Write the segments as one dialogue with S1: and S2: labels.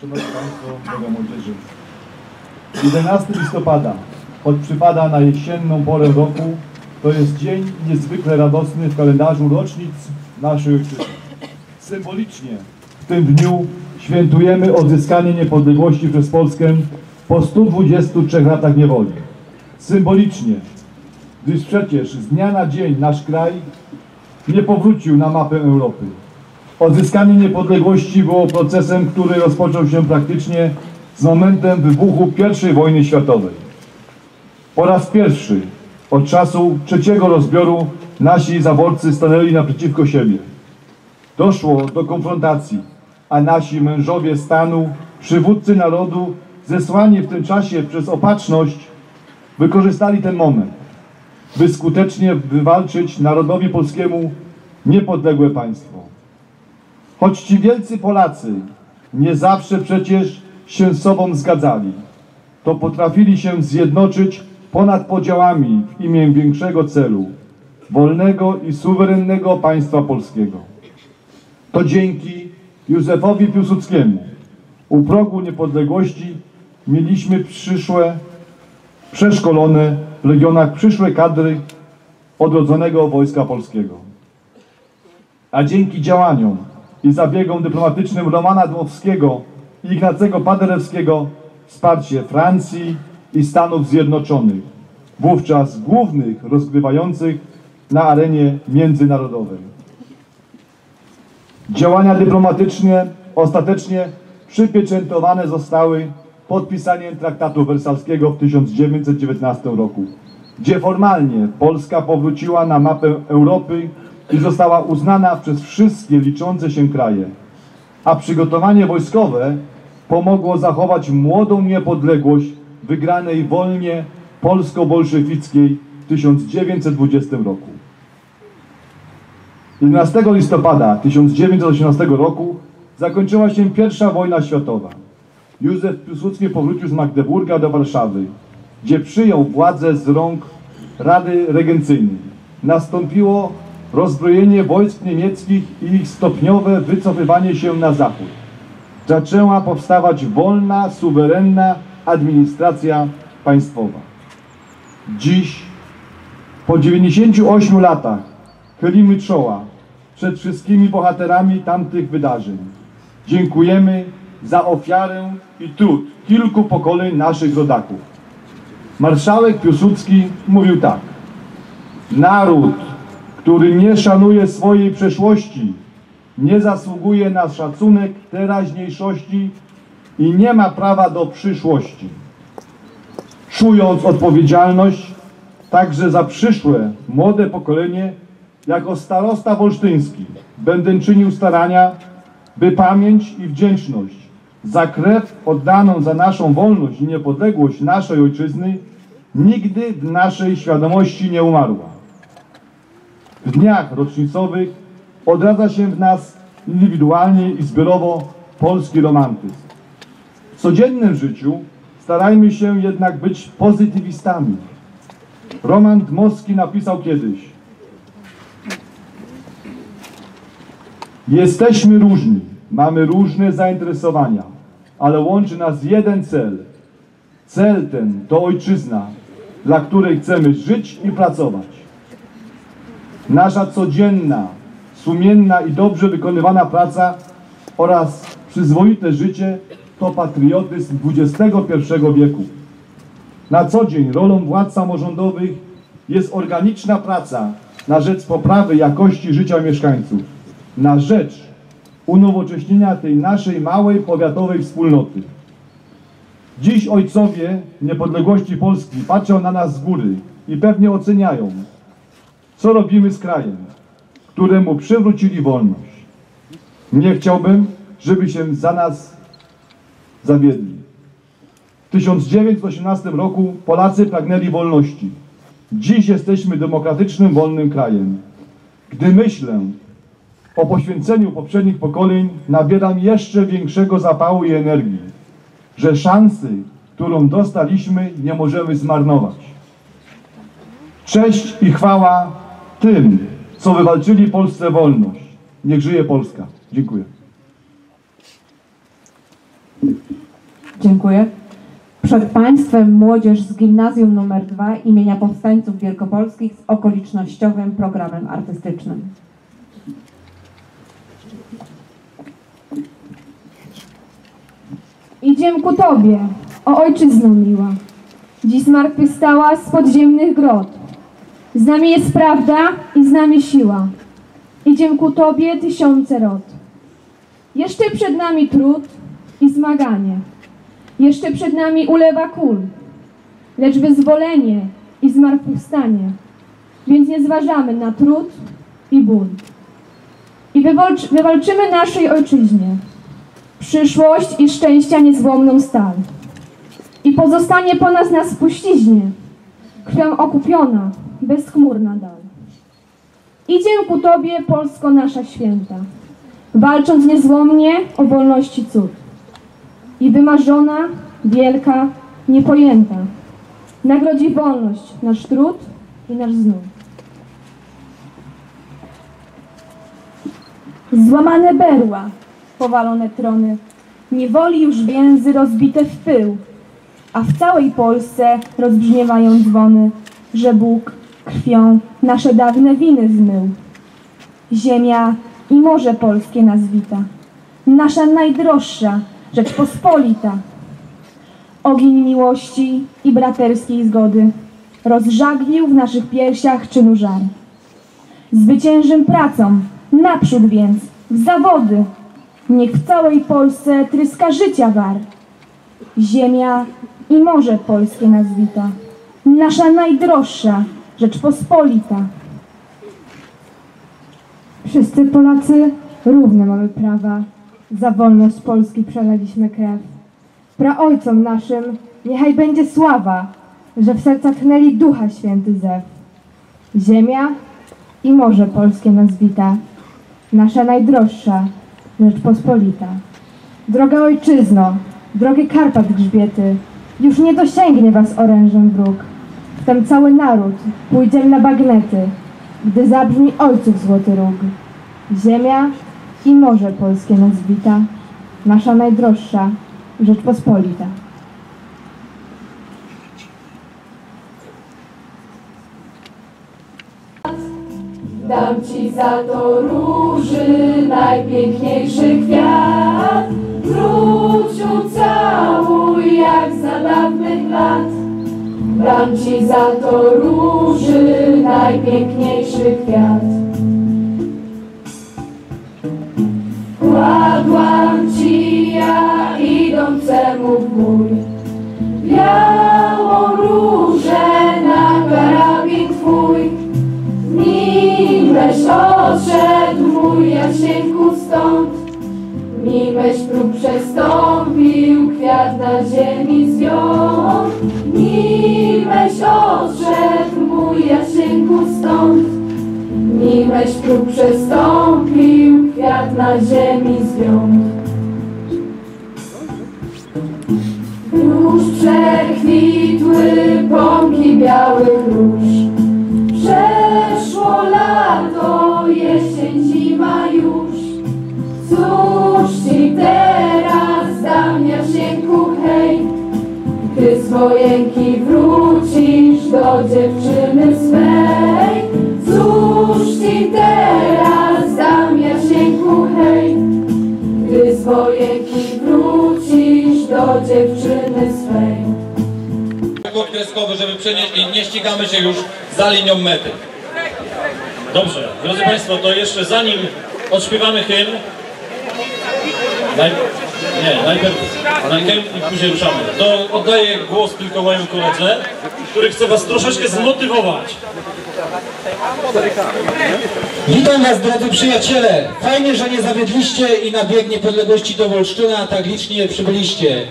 S1: Szanowni Państwo, droga młodzieży. 11 listopada, choć przypada na jesienną porę roku, to jest dzień niezwykle radosny w kalendarzu rocznic naszej ojczyzny. Symbolicznie w tym dniu świętujemy odzyskanie niepodległości przez Polskę po 123 latach niewoli. Symbolicznie, gdyż przecież z dnia na dzień nasz kraj nie powrócił na mapę Europy. Odzyskanie niepodległości było procesem, który rozpoczął się praktycznie z momentem wybuchu I wojny światowej. Po raz pierwszy od czasu trzeciego rozbioru nasi zaborcy stanęli naprzeciwko siebie. Doszło do konfrontacji, a nasi mężowie stanu, przywódcy narodu, zesłani w tym czasie przez opatrzność, wykorzystali ten moment, by skutecznie wywalczyć narodowi polskiemu niepodległe państwo. Choć ci wielcy Polacy nie zawsze przecież się z sobą zgadzali, to potrafili się zjednoczyć ponad podziałami w imię większego celu wolnego i suwerennego państwa polskiego. To dzięki Józefowi Piłsudskiemu u progu niepodległości mieliśmy przyszłe, przeszkolone w legionach przyszłe kadry odrodzonego Wojska Polskiego. A dzięki działaniom i zabiegom dyplomatycznym Romana Dmowskiego i Ignacego Paderewskiego wsparcie Francji i Stanów Zjednoczonych, wówczas głównych rozgrywających na arenie międzynarodowej. Działania dyplomatyczne ostatecznie przypieczętowane zostały podpisaniem traktatu wersalskiego w 1919 roku, gdzie formalnie Polska powróciła na mapę Europy i została uznana przez wszystkie liczące się kraje, a przygotowanie wojskowe pomogło zachować młodą niepodległość wygranej wolnie polsko-bolszewickiej w 1920 roku. 11 listopada 1918 roku zakończyła się pierwsza wojna światowa. Józef Piłsudski powrócił z Magdeburga do Warszawy, gdzie przyjął władzę z rąk Rady Regencyjnej. Nastąpiło rozbrojenie wojsk niemieckich i ich stopniowe wycofywanie się na zachód. Zaczęła powstawać wolna, suwerenna administracja państwowa. Dziś, po 98 latach, chylimy czoła przed wszystkimi bohaterami tamtych wydarzeń. Dziękujemy za ofiarę i trud kilku pokoleń naszych rodaków. Marszałek Piłsudski mówił tak. Naród, który nie szanuje swojej przeszłości, nie zasługuje na szacunek teraźniejszości i nie ma prawa do przyszłości. Czując odpowiedzialność także za przyszłe, młode pokolenie, jako starosta wolsztyński będę czynił starania, by pamięć i wdzięczność za krew oddaną za naszą wolność i niepodległość naszej ojczyzny nigdy w naszej świadomości nie umarła. W dniach rocznicowych odradza się w nas indywidualnie i zbiorowo polski romantyzm. W codziennym życiu starajmy się jednak być pozytywistami. Roman Dmowski napisał kiedyś Jesteśmy różni, mamy różne zainteresowania, ale łączy nas jeden cel. Cel ten to ojczyzna, dla której chcemy żyć i pracować. Nasza codzienna, sumienna i dobrze wykonywana praca oraz przyzwoite życie to patriotyzm XXI wieku. Na co dzień rolą władz samorządowych jest organiczna praca na rzecz poprawy jakości życia mieszkańców, na rzecz unowocześnienia tej naszej małej powiatowej wspólnoty. Dziś ojcowie niepodległości Polski patrzą na nas z góry i pewnie oceniają, co robimy z krajem, któremu przywrócili wolność. Nie chciałbym, żeby się za nas zawiedli. W 1918 roku Polacy pragnęli wolności. Dziś jesteśmy demokratycznym, wolnym krajem. Gdy myślę o poświęceniu poprzednich pokoleń, nabieram jeszcze większego zapału i energii, że szansy, którą dostaliśmy, nie możemy zmarnować. Cześć i chwała tym, co wywalczyli Polsce wolność. Niech żyje Polska. Dziękuję.
S2: Dziękuję. Przed Państwem młodzież z Gimnazjum nr 2 imienia Powstańców Wielkopolskich z okolicznościowym programem artystycznym.
S3: Idziem ku Tobie, o Ojczyzno miła. Dziś zmartwychwstała z podziemnych grot. Z nami jest prawda i z nami siła. Idziem ku Tobie tysiące rot. Jeszcze przed nami trud i zmaganie. Jeszcze przed nami ulewa kul. Lecz wyzwolenie i zmartwychwstanie. Więc nie zważamy na trud i ból. I wywalczy, wywalczymy naszej ojczyźnie przyszłość i szczęścia niezłomną stal. I pozostanie po nas na spuściźnie, krwią okupiona, bezchmurna dal. Idzie ku Tobie, Polsko nasza święta, walcząc niezłomnie o wolności cud. I wymarzona, wielka, niepojęta, nagrodzi wolność nasz trud i nasz znów. Złamane berła, powalone trony, niewoli już więzy rozbite w pył, a w całej Polsce rozbrzmiewają dzwony, że Bóg krwią nasze dawne winy zmył. Ziemia i morze polskie nas wita, nasza najdroższa Rzeczpospolita. Ogień miłości i braterskiej zgody rozżaglił w naszych piersiach czynu żar. Zwyciężym pracą, naprzód więc, w zawody, Niech w całej Polsce tryska życia war. Ziemia i morze polskie nas wita. Nasza najdroższa Rzeczpospolita. Wszyscy Polacy równe mamy prawa. Za wolność Polski przelaliśmy krew. Praojcom naszym niechaj będzie sława, że w sercach tchnęli ducha święty zew. Ziemia i morze polskie nas wita. Nasza najdroższa Rzeczpospolita. Droga ojczyzno, drogie Karpat grzbiety, już nie dosięgnie was orężem wróg. Wtem cały naród pójdzie na bagnety, gdy zabrzmi ojców złoty róg. Ziemia i morze polskie nas nasza najdroższa Rzeczpospolita.
S4: Dam ci za to róży najpiękniejszy kwiat. Wróć ucałuj jak za dawnych lat. Dam ci za to róży najpiękniejszy kwiat. Kładłam ci ja idącemu w bój białą różę na karabin twój. Nimeś odszedł mój Jasieńku stąd, Nimeś prób przestąpił, kwiat na ziemi zwiął. Nimeś odszedł mój Jasieńku stąd, Nimeś prób przestąpił, kwiat na ziemi zwiął. Już przekwitły pąki białych róż, Przeszło lato, jesień, zima już. Cóż ci teraz z wojenki wrócisz do dziewczyny swej. Cóż ci teraz dam, Jasieńku, hej, gdy z wojenki wrócisz do dziewczyny swej.
S5: kreskowy, żeby przenieść i nie ścigamy się już za linią mety.
S6: Dobrze, drodzy Państwo, to jeszcze zanim odśpiewamy hymn. Nie, najpierw, najpierw później ruszamy, to oddaję głos tylko mojemu koledze, który chce Was troszeczkę zmotywować.
S7: Witam Was drodzy przyjaciele. Fajnie, że nie zawiedliście i na bieg niepodległości do Wolsztyna tak licznie przybyliście.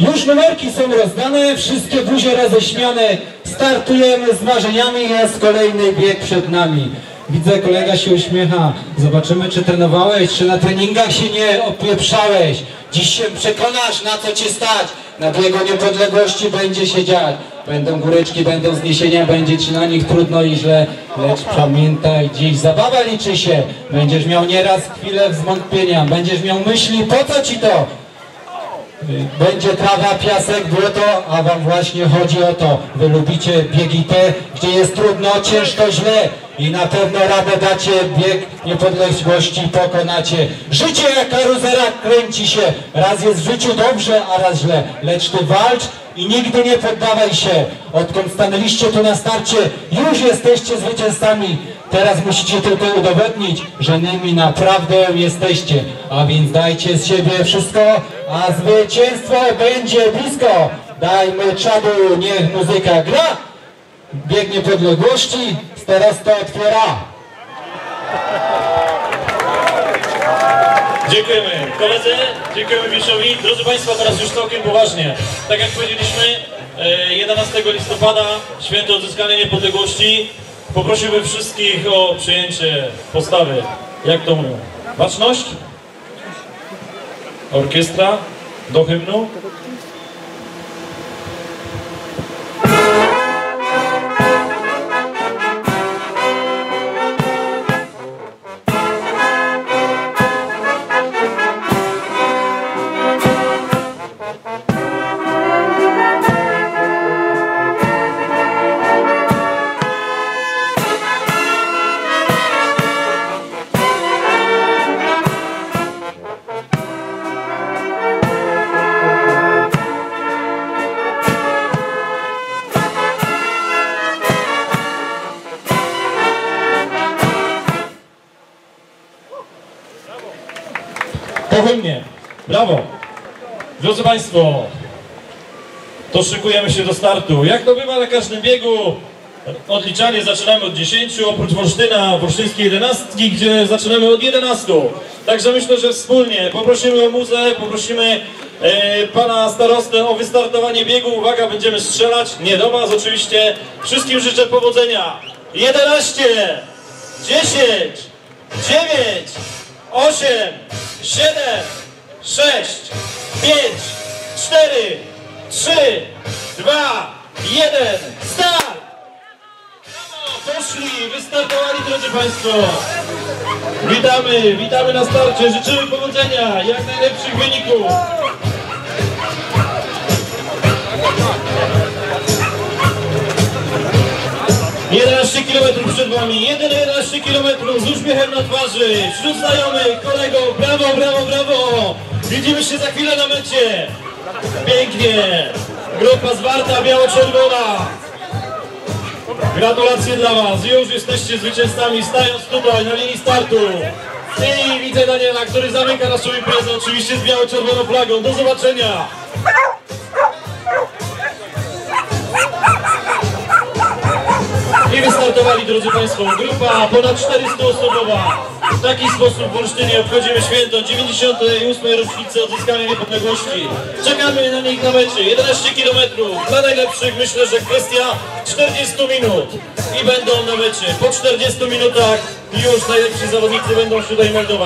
S7: Już numerki są rozdane, wszystkie buzie roześmiane. Startujemy z marzeniami, jest kolejny bieg przed nami. Widzę, kolega się uśmiecha. Zobaczymy, czy trenowałeś, czy na treningach się nie opieprzałeś. Dziś się przekonasz, na co cię stać. Na biegu niepodległości będzie się dziać. Będą góreczki, będą zniesienia, będzie ci na nich trudno i źle. Lecz pamiętaj, dziś zabawa liczy się. Będziesz miał nieraz chwilę zwątpienia. Będziesz miał myśli, po co ci to? Będzie trawa, piasek, błoto, a wam właśnie chodzi o to. Wy lubicie biegi te, gdzie jest trudno, ciężko, źle i na pewno radę dacie, bieg niepodległości pokonacie. Życie jak karuzela kręci się, raz jest w życiu dobrze, a raz źle, lecz ty walcz i nigdy nie poddawaj się. Odkąd stanęliście tu na starcie, już jesteście zwycięzcami. Teraz musicie tylko udowodnić, że nimi naprawdę jesteście. A więc dajcie z siebie wszystko, a zwycięstwo będzie blisko. Dajmy czadu, niech muzyka gra. Bieg niepodległości, starosta otwiera.
S6: Dziękujemy koledze, dziękujemy Wiszowi. Drodzy Państwo, teraz już całkiem poważnie. Tak jak powiedzieliśmy, e, 11 listopada, święto odzyskania niepodległości. Poprosiłbym wszystkich o przyjęcie postawy, jak to mówią, baczność, orkiestra? Do hymnu. Drodzy Państwo, to szykujemy się do startu. Jak to bywa na każdym biegu, odliczanie zaczynamy od 10, oprócz Wolsztyna, wolsztyńskiej jedenastki, gdzie zaczynamy od 11. Także myślę, że wspólnie poprosimy o muzę, poprosimy e, pana starostę o wystartowanie biegu. Uwaga, będziemy strzelać. Nie do was oczywiście. Wszystkim życzę powodzenia. 11, 10, 9, 8, 7, 6, 5, 4, 3, 2, 1, start! Brawo, Poszli, wystartowali drodzy Państwo. Witamy, witamy na starcie, życzymy powodzenia, jak najlepszych wyników. Jedenaście kilometrów przed Wami, jeden 11 kilometrów z uśmiechem na twarzy, wśród znajomych, kolegów, brawo, brawo, brawo! Widzimy się za chwilę na mecie. Pięknie, grupa zwarta, biało-czerwona. Gratulacje dla Was, już jesteście zwycięzcami, stając tutaj na linii startu. I widzę Daniela, który zamyka naszą imprezę, oczywiście z biało-czerwoną flagą. Do zobaczenia! Wystartowali, drodzy Państwo, grupa ponad 400-osobowa. W taki sposób w Olsztynie obchodzimy święto 98. rocznicy odzyskania niepodległości. Czekamy na nich na mecie. 11 km. Dla najlepszych myślę, że kwestia 40 minut. I będą na mecie. Po 40 minutach już najlepsi zawodnicy będą się tutaj meldować.